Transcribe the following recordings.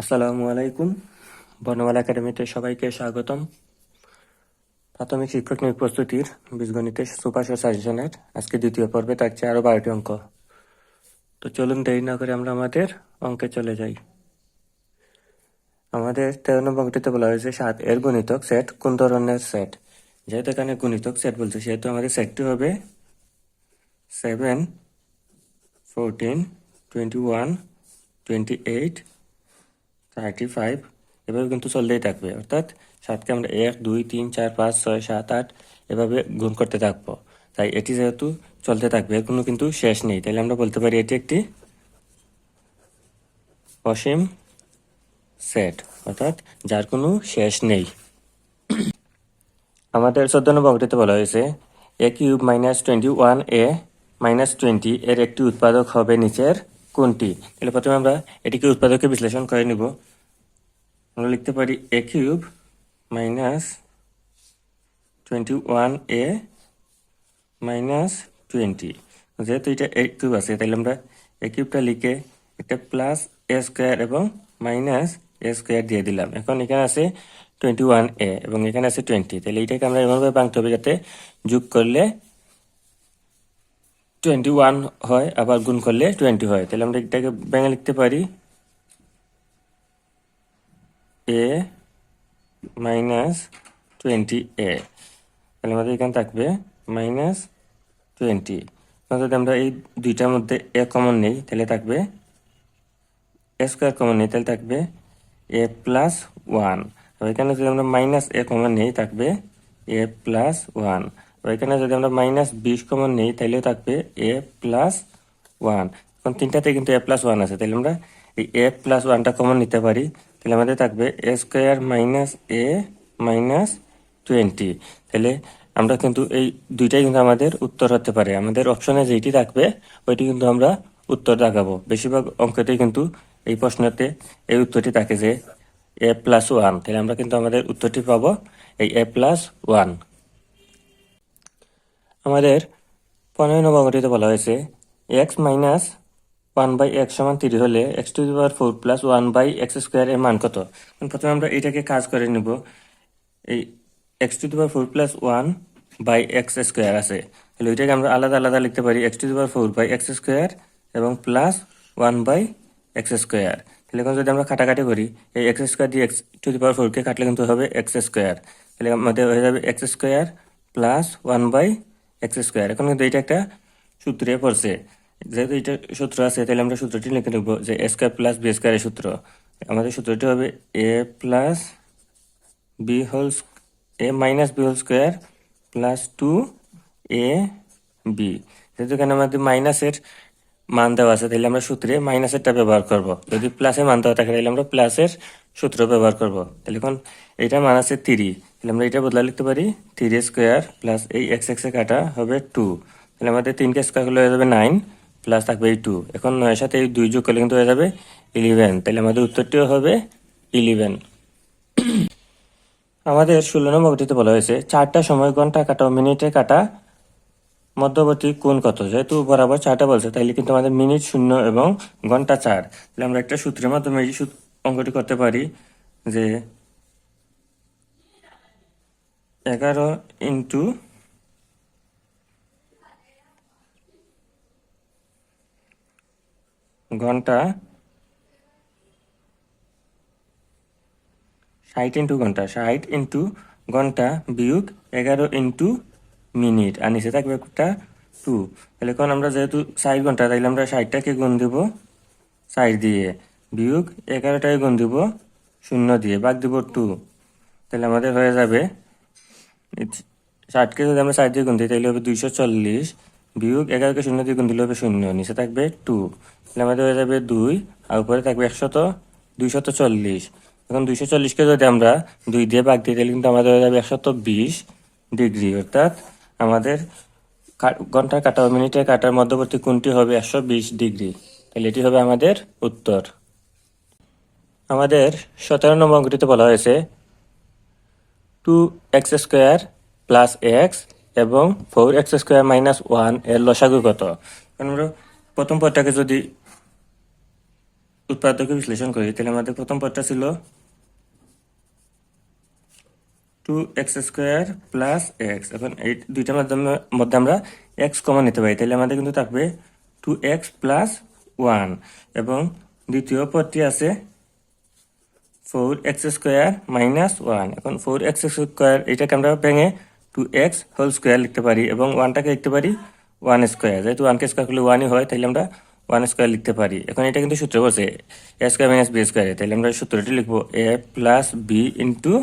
আসসালামু আলাইকুম। বর্ণমালা একাডেমিতে সবাইকে স্বাগতম। প্রাথমিক শিক্ষক নিয়োগ প্রস্তুতির বীজগণিতের সুপার সাজেশনের আজকে দ্বিতীয় পর্বে থাকছে আরও বারোটি অঙ্ক। তো চলুন দেরি না করে আমরা আমাদের অঙ্কে চলে যাই। আমাদের তেরো নম্বর অঙ্কটিতে বলা হয়েছে, সাত এর গণিতক সেট কোন ধরনের সেট? যেহেতু এখানে গণিতক সেট বলছে, সেহেতু আমাদের সেটটি হবে seven fourteen twenty one twenty eight thirty five এভাবে কিন্তু চলতেই থাকবে। অর্থাৎ সাতকে আমরা এক, দুই, তিন, চার, পাঁচ, ছয়, সাত, আট এভাবে গুণ করতে থাকব। তাই এটি যেহেতু চলতে থাকবে এর কোনো কিন্তু শেষ নেই। তাহলে আমরা বলতে পারি এটি একটি অসীম সেট অর্থাৎ যার কোনো শেষ নেই। আমাদের চোদ্দ নম্বর অঙ্কটিতে বলা হয়েছে A cube minus twenty one A minus twenty এর একটি উৎপাদক হবে নিচের কোনটি? তাহলে প্রথমে আমরা এটিকে উৎপাদকে বিশ্লেষণ করে নিব। আমরা লিখতে পারি A cube minus twenty one A minus twenty যেহেতু এটা এ কিউব আছে, তাহলে আমরা এ কিউবটা লিখে একটা প্লাস এ স্কোয়ার এবং মাইনাস এ স্কোয়ার দিয়ে দিলাম। এখন এখানে আছে টোয়েন্টি ওয়ান এ এবং এখানে আছে টোয়েন্টি তাহলে এইটাকে আমরা এমনভাবে ভাঙতে হবে যাতে যোগ করলে টোয়েন্টি ওয়ান হয়, আবার গুণ করলে টোয়েন্টি হয়। তাহলে আমরা এটাকে ভেঙে লিখতে পারি এ মাইনাস টোয়েন্টি এ তাহলে আমাদের এখানে থাকবে মাইনাস টোয়েন্টি যদি আমরা এই দুইটার মধ্যে এ কমন নেই, তাহলে থাকবে এ স্কোয়ার কমন নেই, তাহলে থাকবে এ প্লাস ওয়ান এখানে যদি আমরা মাইনাস এ কমন নেই, থাকবে এ প্লাস ওয়ান এখানে যদি আমরা মাইনাস বিশ কমন নেই তাহলে থাকবে এ প্লাস ওয়ান এখন তিনটাতে কিন্তু এ প্লাস ওয়ান আছে তাহলে আমরা এই এ প্লাস ওয়ানটা কমন নিতে পারি। তাহলে আমাদের থাকবে A square minus A minus twenty তাহলে আমরা কিন্তু এই দুইটাই কিন্তু আমাদের উত্তর হতে পারে। আমাদের অপশনে যেটি থাকবে, ওইটি কিন্তু আমরা উত্তর দেখাবো। বেশিরভাগ অঙ্কতেই কিন্তু এই প্রশ্নতে এই উত্তরটি থাকে যে এ প্লাস ওয়ান তাহলে আমরা কিন্তু আমাদের উত্তরটি পাবো এই এ প্লাস ওয়ান আমাদের পনেরো নম্বর বলা হয়েছে। X minus one by X সমান থ্রি হলে X to the power four plus one by X square এর মান কত? প্রথমে আমরা এটাকে কাজ করে নিব। এই X to the power four plus one by X square আছে। তাহলে ওইটাকে আমরা আলাদা আলাদা লিখতে পারি। X to the power four by X square এবং plus one by X square তাহলে এখন যদি আমরা কাটাকাটি করি, এই এক্স স্কোয়ার দিয়ে এক্স টু দি পাওয়ার ফোরকে কাটলে কিন্তু হবে এক্স স্কোয়ার তাহলে আমাদের হয়ে যাবে X square plus one by X square এখন কিন্তু এটা একটা সূত্রে পড়ছে। যেহেতু এটা সূত্র আছে, তাহলে আমরা সূত্রটি লিখে নেব যে এ স্কোয়ার প্লাস বি স্কোয়ারের সূত্র। আমাদের সূত্রটি হবে A plus B whole A minus B whole square plus two A B যেহেতু এখানে আমাদের মাইনাসের মান দেওয়া আছে, তাহলে আমরা সূত্রে মাইনাসেরটা ব্যবহার করব। যদি প্লাসের মান দেওয়া থাকে, তাহলে আমরা প্লাসের সূত্র ব্যবহার করব। তাহলে এখন এটা মান আছে থ্রি তাহলে আমরা এটা বদলা লিখতে পারি থ্রি স্কোয়ার প্লাস এই এক্স এক্সে কাটা হবে টু তাহলে আমাদের তিনকে স্কোয়ার করলে হয়ে যাবে নাইন প্লাস থাকবে এই টু এখন নয়ের সাথে এই দুই যোগ করলে কিন্তু হয়ে যাবে ইলেভেন তাহলে আমাদের উত্তরটিও হবে ইলেভেন আমাদের ষোলো নম্বরটিতে বলা হয়েছে, চারটা সময় ঘণ্টা কাটা মিনিটে কাটা মধ্যবর্তী কোণ কত? যেহেতু বরাবর চারটা বলছে, তাইলে কিন্তু আমাদের মিনিট শূন্য এবং ঘণ্টা চার। তাহলে আমরা একটা সূত্রের মাধ্যমে এই অঙ্কটি করতে পারি যে এগারো ইন্টু ঘণ্টা ষাট ইন্টু ঘণ্টা, ষাট ইন্টু ঘণ্টা বিয়োগ এগারো ইন্টু মিনিট। আর নিচে থাকবে একটা টু। তাহলে এখন আমরা যেহেতু ষাট ঘণ্টা, তাইলে আমরা ষাটটাকে গুণ দিব? ষাট দিয়ে। বিয়োগ এগারোটাকে গুণ দিব শূন্য দিয়ে। বাদ দিব টু। তাহলে আমাদের হয়ে যাবে ষাটকে যদি আমরা ষাট দিয়ে গুণ দিই তাহলে হবে দুইশো চল্লিশ। বিয়োগ এগারোকে শূন্য দিয়ে গুণ দিলে হবে শূন্য। নিচে থাকবে টু। তাহলে আমাদের হয়ে যাবে দুই। আর উপরে থাকবে একশত, দুইশত চল্লিশ। এখন দুইশো চল্লিশকে যদি আমরা দুই দিয়ে ভাগ দিই তাহলে কিন্তু আমাদের হয়ে যাবে একশত বিশ ডিগ্রি। অর্থাৎ আমাদের ঘণ্টার কাটা ও মিনিটের কাটার মধ্যবর্তী কোণটি হবে একশো বিশ ডিগ্রি। তাহলে এটি হবে আমাদের উত্তর। আমাদের সতেরো নম্বর অঙ্কটিতে বলা হয়েছে two X square plus X এবং ফোর এক্স স্কোয়ার মাইনাস ওয়ানের লসাগু কত? আমরা প্রথম পদটাকে যদি উৎপাদকে বিশ্লেষণ করি, তাহলে আমাদের প্রথম পদটা ছিল two X square plus X এখন এই দুইটার মাধ্যমে মধ্যে আমরা এক্স কমন নিতে পারি। তাহলে আমাদের কিন্তু থাকবে টু এক্স প্লাস ওয়ান এবং দ্বিতীয় পদটি আছে four X square minus one এখন ফোর এক্স স্কোয়ার এটাকে আমরা ভেঙে টু এক্স হোল স্কোয়ার লিখতে পারি এবং ওয়ানটাকে লিখতে পারি ওয়ান স্কোয়ার যেহেতু ওয়ানকে স্কোয়ার করলে ওয়ানই হয়, তাহলে আমরা ওয়ান স্কোয়ার লিখতে পারি। এখন এটা কিন্তু সূত্র বসে এ স্কোয়ার মাইনাস বি স্কোয়ারে তাহলে আমরা সূত্রটি লিখব A plus B into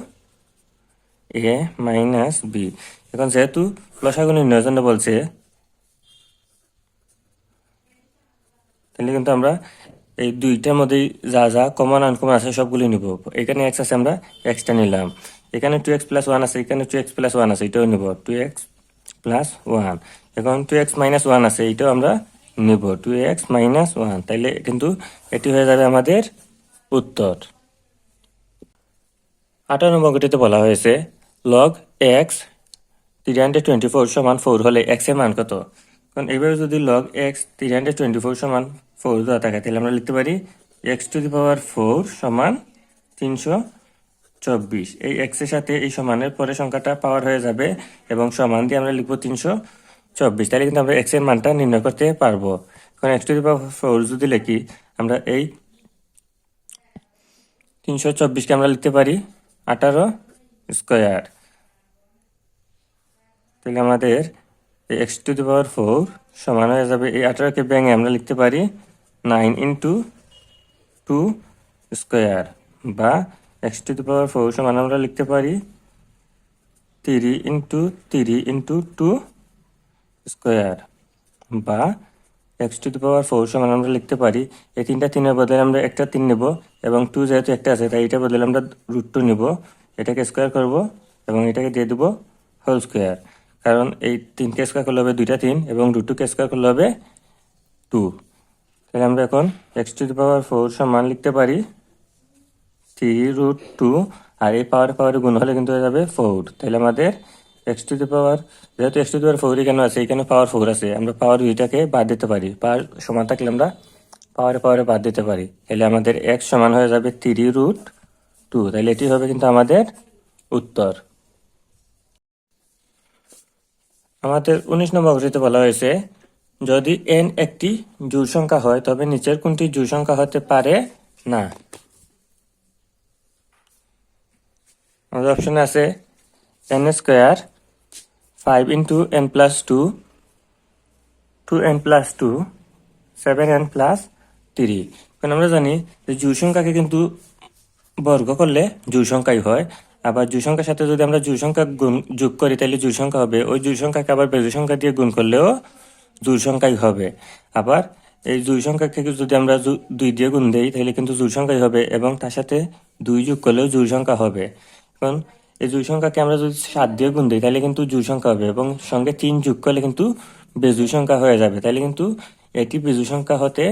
A minus B. এখন যেহেতু লসাগু নির্ণয়ের জন্য বলছে, তাহলে কিন্তু আমরা এই দুইটার মধ্যেই যা যা কমন আনকমন আছে সবগুলি নিব। এখানে এক্স আছে, আমরা এক্সটা নিলাম। এখানে টু এক্স প্লাস ওয়ান আছে, এখানে টু এক্স প্লাস ওয়ান আছে, এটাও নিব। টু এক্স প্লাস ওয়ান এখন টু এক্স মাইনাস ওয়ান আছে, এটাও আমরা নিব। টু এক্স মাইনাস ওয়ান তাইলে কিন্তু এটি হয়ে যাবে আমাদের উত্তর। নম্বর গতিতে বলা হয়েছে log X three hundred twenty four সমান ফোর হলে এক্সের মান কত? কারণ এইভাবে যদি log X three hundred twenty four সমান ফোর দেওয়া থাকে, তাহলে আমরা লিখতে পারি X to the power four সমান তিনশো চব্বিশ। এই এক্সের সাথে এই সমানের পরে সংখ্যাটা পাওয়ার হয়ে যাবে এবং সমান দিয়ে আমরা লিখব তিনশো চব্বিশ। তাহলে কিন্তু আমরা এক্সের মানটা নির্ণয় করতে পারব। কারণ X to the power four যদি লিখি, আমরা এই তিনশো চব্বিশকে আমরা লিখতে পারি আঠারো স্কোয়ার। তাহলে আমাদের X to the power four সমান হয়ে যাবে এই আঠারোকে ব্যাঙে আমরা লিখতে পারি নাইন ইন্টু টু স্কোয়ার বা X to the power four সমান আমরা লিখতে পারি three into three into two square বা X to the power four সমান আমরা লিখতে পারি। এই তিনটা তিনের বদলে আমরা একটা তিন নেব। এবং টু যেহেতু একটা আছে, তাই এটা বদলে আমরা রুট টু নেব। এটাকে স্কোয়ার করব এবং এটাকে দিয়ে দেবো হোল স্কোয়ার কারণ এই তিনকে স্কোয়ার করলে হবে দুইটা তিন এবং রুট টুকে স্কোয়ার করলে হবে টু তাহলে আমরা এখন X to the power four সমান লিখতে পারি থ্রি রুট টু আর এই পাওয়ার পাওয়ার গুণ হলে কিন্তু হয়ে যাবে ফোর তাহলে আমাদের এক্স টু দি পাওয়ার যেহেতু X to the power four কেন আছে এখানে পাওয়ার ফোর আছে, আমরা পাওয়ার দুইটাকে বাদ দিতে পারি। পাওয়ার সমান থাকলে আমরা পাওয়ারে পাওয়ারে বাদ দিতে পারি। তাহলে আমাদের এক্স সমান হয়ে যাবে থ্রি রুট টু তাহলে এটি হবে কিন্তু আমাদের উত্তর। আমাদের উনিশ নম্বর ঘটিতে বলা হয়েছে, যদি এন একটি জোড় সংখ্যা হয়, তবে নিচের কোনটি জোড় সংখ্যা হতে পারে না। আমাদের অপশনে আছে N square five into N plus two two N plus two seven N plus three কারণ আমরা জানি যে জোড় সংখ্যাকে কিন্তু বর্গ করলে জোড় সংখ্যাই হয়। আবার জোড় সংখ্যার সাথে যদি আমরা জোড় সংখ্যা গুণ যোগ করি, তাহলে জোড় সংখ্যা হবে। ওই জোড় সংখ্যাকে আবার বেজোড় সংখ্যা দিয়ে গুণ করলেও জোড় সংখ্যাই হবে। আবার এই দুই সংখ্যা থেকে যদি আমরা দুই দিয়ে গুণ দেই, তাহলে কিন্তু জোড় সংখ্যাই হবে এবং তার সাথে দুই যোগ করলেও জোড় সংখ্যা হবে। এখন এই দুই সংখ্যাকে আমরা যদি সাত দিয়ে গুণ দিই, তাহলে কিন্তু জোড় সংখ্যা হবে এবং সঙ্গে তিন যোগ করলে কিন্তু বেজোড় সংখ্যা হয়ে যাবে। তাহলে কিন্তু এটি বেজোড় সংখ্যা হতে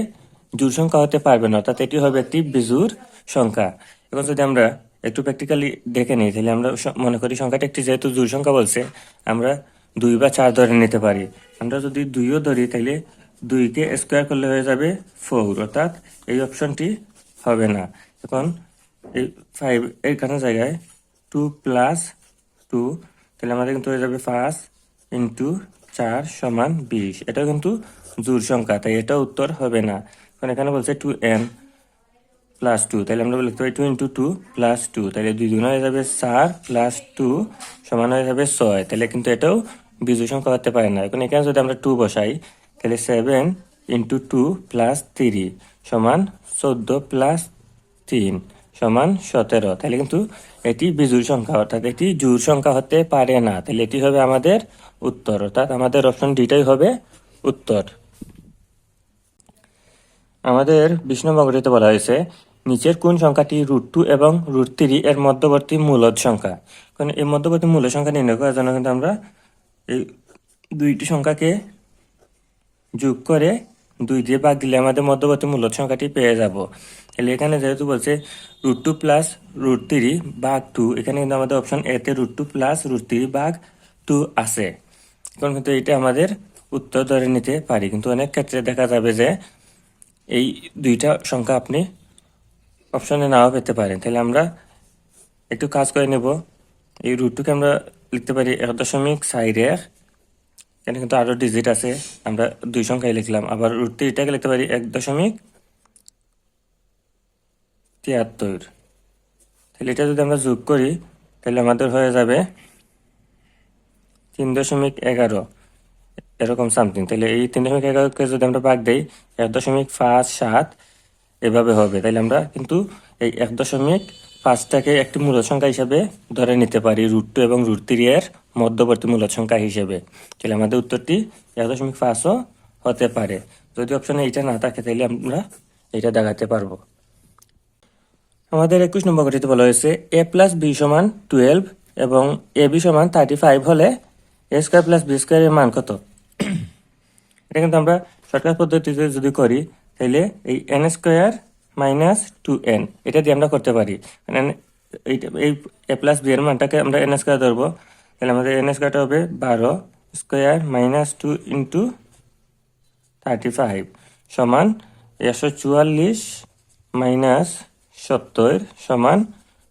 জোড় সংখ্যা হতে পারবে না অর্থাৎ এটি হবে একটি বেজোড় সংখ্যা। এখন যদি আমরা একটু প্র্যাকটিক্যালি দেখে নিই, তাহলে আমরা মনে করি সংখ্যাটা একটি যেহেতু জোড় সংখ্যা বলছে, আমরা দুই বা চার ধরে নিতে পারি। আমরা যদি দুইও ধরি, তাহলে দুইকে স্কোয়ার করলে হয়ে যাবে ফোর অর্থাৎ এই অপশনটি হবে না। এখন এই ফাইভ এইখানে জায়গায় টু প্লাস টু তাহলে আমাদের কিন্তু হয়ে যাবে পাঁচ ইন্টু চার সমান বিশ। এটা কিন্তু জোড় সংখ্যা, তাই এটা উত্তর হবে না। কারণ এখানে বলছে টু এন প্লাস টু তাহলে আমরা লিখতে পারি two into two plus two তাহলে দুই গুণ হয়ে যাবে চার প্লাস টু সমান হয়ে যাবে ছয় তাহলে কিন্তু এটাও বিজু সংখ্যা হতে পারে না। এখন এখানে যদি আমরা টু বসাই তাহলে seven into two plus three সমান চোদ্দ প্লাস তিন সমান সতেরো তাহলে কিন্তু এটি বিজুর সংখ্যা, অর্থাৎ এটি জুর সংখ্যা হতে পারে না। তাহলে এটি হবে আমাদের উত্তর, অর্থাৎ আমাদের অপশন ডিটাই হবে উত্তর। আমাদের নম্বর বলা হয়েছে, নিচের কোন সংখ্যাটি রুট টু এবং রুট থ্রি এর মধ্যবর্তী মূলদ সংখ্যা? কারণ এই মধ্যবর্তী মূল সংখ্যা নির্ণয় করার জন্য কিন্তু আমরা এই দুইটি সংখ্যাকে যোগ করে দুই দিয়ে ভাগ দিলে আমাদের মধ্যবর্তী মূলদ সংখ্যাটি পেয়ে যাব। তাহলে এখানে যেহেতু বলছে root two plus root three ভাগ টু এখানে কিন্তু আমাদের অপশন এতে root two plus root three ভাগ টু আছে। এখন কিন্তু এটা আমাদের উত্তর ধরে নিতে পারি। কিন্তু অনেক ক্ষেত্রে দেখা যাবে যে এই দুইটা সংখ্যা আপনি অপশনে নাও পেতে পারেন। তাহলে আমরা একটু কাজ করে নেব। এই রুটটুকে আমরা লিখতে পারি এক দশমিক সাইড এক। এখানে কিন্তু আরও ডিজিট আছে। আমরা দুই সংখ্যায় লিখলাম। আবার রুট থ্রিটাকে লিখতে পারি এক দশমিক তিয়াত্তর। তাহলে এটা যদি আমরা যোগ করি, তাহলে আমাদের হয়ে যাবে তিন দশমিক এগারো। এরকম সামথিং তাহলে এই তিন দশমিক এগারোকে যদি আমরা ভাগ দেই, এক দশমিক পাঁচ সাত এভাবে হবে। তাহলে আমরা কিন্তু এই এক দশমিক পাঁচটাকে একটি মূল সংখ্যা হিসেবে ধরে নিতে পারি রুট টু এবং রুট থ্রি এর মধ্যবর্তী মূল সংখ্যা হিসেবে। তাহলে আমাদের উত্তরটি এক দশমিক পাঁচও হতে পারে। যদি অপশনে এইটা না থাকে তাহলে আমরা এটা দেখাতে পারব। আমাদের একুশ নম্বর গঠিত বলা হয়েছে এ প্লাস বি সমান টুয়েলভ এবং এ বি সমান থার্টি ফাইভ হলে এ স্কোয়ার প্লাস বি স্কোয়ারের মান কত? এটা কিন্তু আমরা শর্টকাট পদ্ধতিতে যদি করি, তাহলে এই N square minus two N এটা দিয়ে আমরা করতে পারি। মানে এই এ প্লাস বি এর মানটাকে আমরা এন স্কোয়ার ধরবো। তাহলে আমাদের এন স্কোয়ারটা হবে বারো square minus two into thirty five সমান একশো চুয়াল্লিশ মাইনাস সত্তর সমান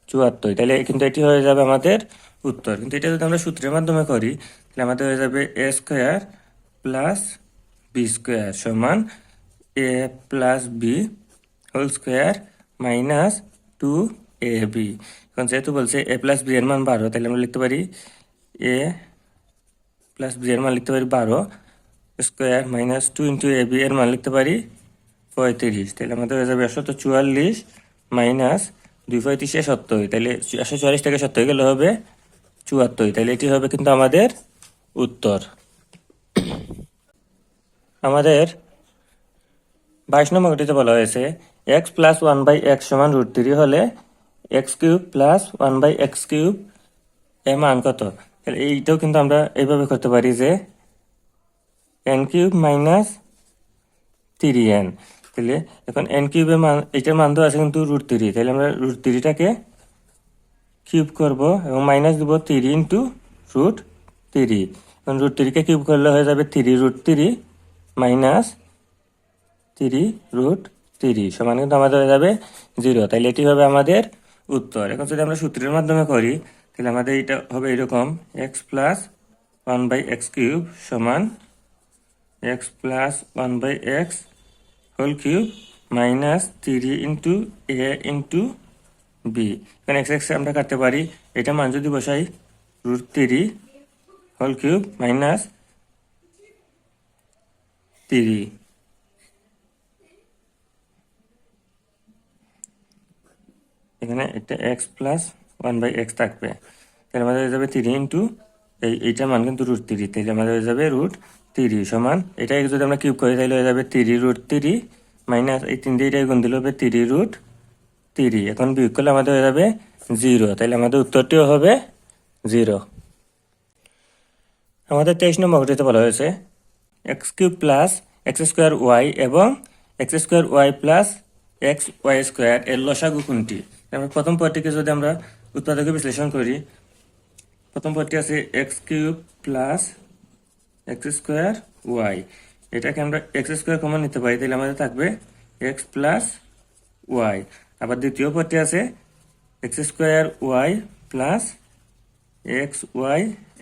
চুয়াত্তর। তাহলে কিন্তু এটি হয়ে যাবে আমাদের উত্তর। কিন্তু এটা যদি আমরা সূত্রের মাধ্যমে করি, তাহলে আমাদের হয়ে যাবে A square plus B square সমান A plus B whole square minus two A B এখন যেহেতু বলছে এ প্লাস বি এর মান বারো, তাহলে আমরা লিখতে পারি এ প্লাস বি এর মান লিখতে পারি বারো square minus two into a b এর মান লিখতে পারি পঁয়ত্রিশ। তাহলে আমাদের হয়ে যাবে একশো চুয়াল্লিশ মাইনাস দুই পঁয়ত্রিশে সত্তর তাহলে একশো চুয়াল্লিশ থেকে সত্তর গেলে হবে চুয়াত্তর। তাহলে এটি হবে কিন্তু আমাদের উত্তর। আমাদের বাইশ নম্বর গঠিতে বলা হয়েছে x plus one by x সমান রুট থ্রি হলে x cube plus one by x cube এর মান কত? এইটাও কিন্তু আমরা এইভাবে করতে পারি যে n cube minus three n তাহলে এখন এন কিউবের মান এটার মান তো আছে কিন্তু রুট থ্রি তাহলে আমরা রুট থ্রিটাকে কিউব করব এবং মাইনাস দিব থ্রি ইন্টু রুট থ্রি এখন রুট থ্রিকে কিউব করলে হয়ে যাবে three root three minus three root three সমান কিন্তু আমাদের হয়ে যাবে জিরো। তাহলে এটি হবে আমাদের উত্তর। এখন যদি আমরা সূত্রের মাধ্যমে করি তাহলে আমাদের এটা হবে এরকম x plus one by x cube সমান x plus one by x whole cube minus three into a into b এখানে এক্স এক্স আমরা কাটতে পারি। এটা মান যদি বসাই root three whole cube minus three এখানে একটা x plus one by x থাকবে। তাহলে আমাদের হয়ে যাবে থ্রি ইন্টু এই এইটা মান কিন্তু রুট থ্রি তাহলে আমাদের হয়ে যাবে রুট থ্রি সমান, এটা যদি আমরা কিউব করি, তাহলে হয়ে যাবে থ্রি রুট থ্রি মাইনাস এই তিন দিয়ে গুণ দিলে হবে থ্রি রুট থ্রি এখন বিয়োগ করলে আমাদের হয়ে যাবে জিরো তাহলে আমাদের উত্তরটিও হবে জিরো আমাদের তেইশ নম্বর বলা হয়েছে x cube plus x square y এবং x square y plus x y square এর লসাগু কোনটি? প্রথম পদটিকে যদি আমরা উৎপাদকে বিশ্লেষণ করি, প্রথম পদটি আছে x cube plus x square y এটাকে আমরা এক্স স্কোয়ার কমন নিতে পারি, তাহলে আমাদের থাকবে এক্স প্লাস ওয়াই আবার দ্বিতীয় পদটি আছে x square y plus x y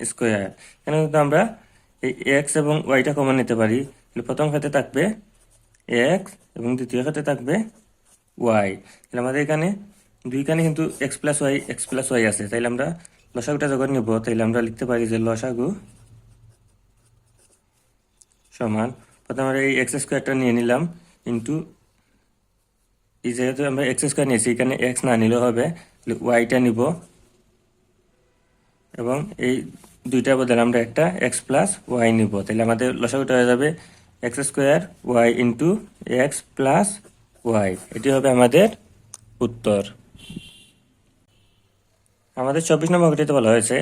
square এখানে কিন্তু আমরা এই এক্স এবং ওয়াইটা কমন নিতে পারি। প্রথম ক্ষেত্রে থাকবে এক্স এবং দ্বিতীয় ক্ষেত্রে থাকবে ওয়াই তাহলে আমাদের এখানে দুইখানে কিন্তু x plus y x plus y আছে। তাইলে আমরা লসাগুটা যখন নিব তাইলে আমরা লিখতে পারি যে লসাগু সমান, প্রথমে আমরা এই এক্স স্কোয়ারটা নিয়ে নিলাম ইন্টু এই যেহেতু আমরা এক্স স্কোয়ার নিয়েছি, এখানে এক্স না নিলেও হবে। ওয়াইটা নিব এবং এই দুইটা বদলে আমরা একটা এক্স প্লাস ওয়াই নিব। তাহলে আমাদের লসাগুটা হয়ে যাবে x square y into x plus y এটি হবে আমাদের উত্তর। আমাদের চব্বিশ নম্বর ঘটিতে বলা হয়েছে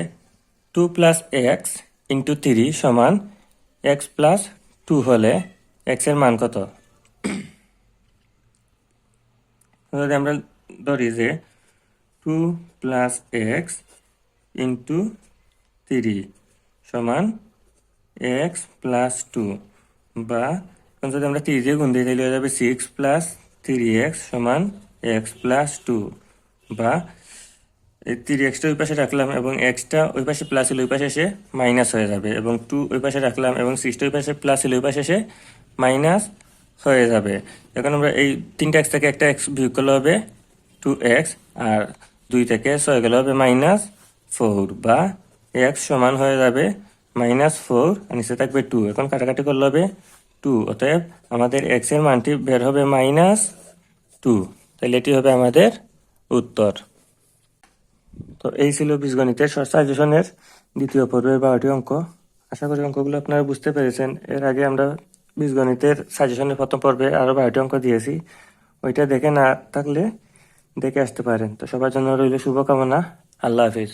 two plus x into three সমান এক্স প্লাস টু হলে এক্সের মান কত? যদি আমরা ধরি যে two plus x into three সমান এক্স প্লাস টু বা এখন যদি আমরা থ্রি দিয়ে গুণ দিই, তাহলে হয়ে যাবে সিক্স প্লাস থ্রি এক্স সমান এক্স প্লাস টু বা এই থ্রি এক্সটা ওই পাশে রাখলাম এবং এক্সটা ওই পাশে প্লাস হলে ওই পাশে এসে মাইনাস হয়ে যাবে এবং টু ওই পাশে রাখলাম এবং সিক্সটা ওই পাশে প্লাস হলে ওই পাশে এসে মাইনাস হয়ে যাবে। এখন আমরা এই তিনটা এক্স থেকে একটা এক্স বিয়োগ করলে হবে টু এক্স আর দুই থেকে ছয় গেলে হবে মাইনাস ফোর বা এক্স সমান হয়ে যাবে মাইনাস ফোর নিচে থাকবে টু এখন কাটাকাটি করলে হবে টু অতএব আমাদের এক্সের মানটি বের হবে মাইনাস টু তাহলে এটি হবে আমাদের উত্তর। তো এই ছিল বীজগণিতের সাজেশনের দ্বিতীয় পর্বের বারোটি অঙ্ক। আশা করি অঙ্কগুলো আপনারা বুঝতে পেরেছেন। এর আগে আমরা বীজগণিতের সাজেশনের প্রথম পর্বে আরও বারোটি অঙ্ক দিয়েছি। ওইটা দেখে না থাকলে দেখে আসতে পারেন। তো সবার জন্য রইল শুভকামনা। আল্লাহ হাফিজ।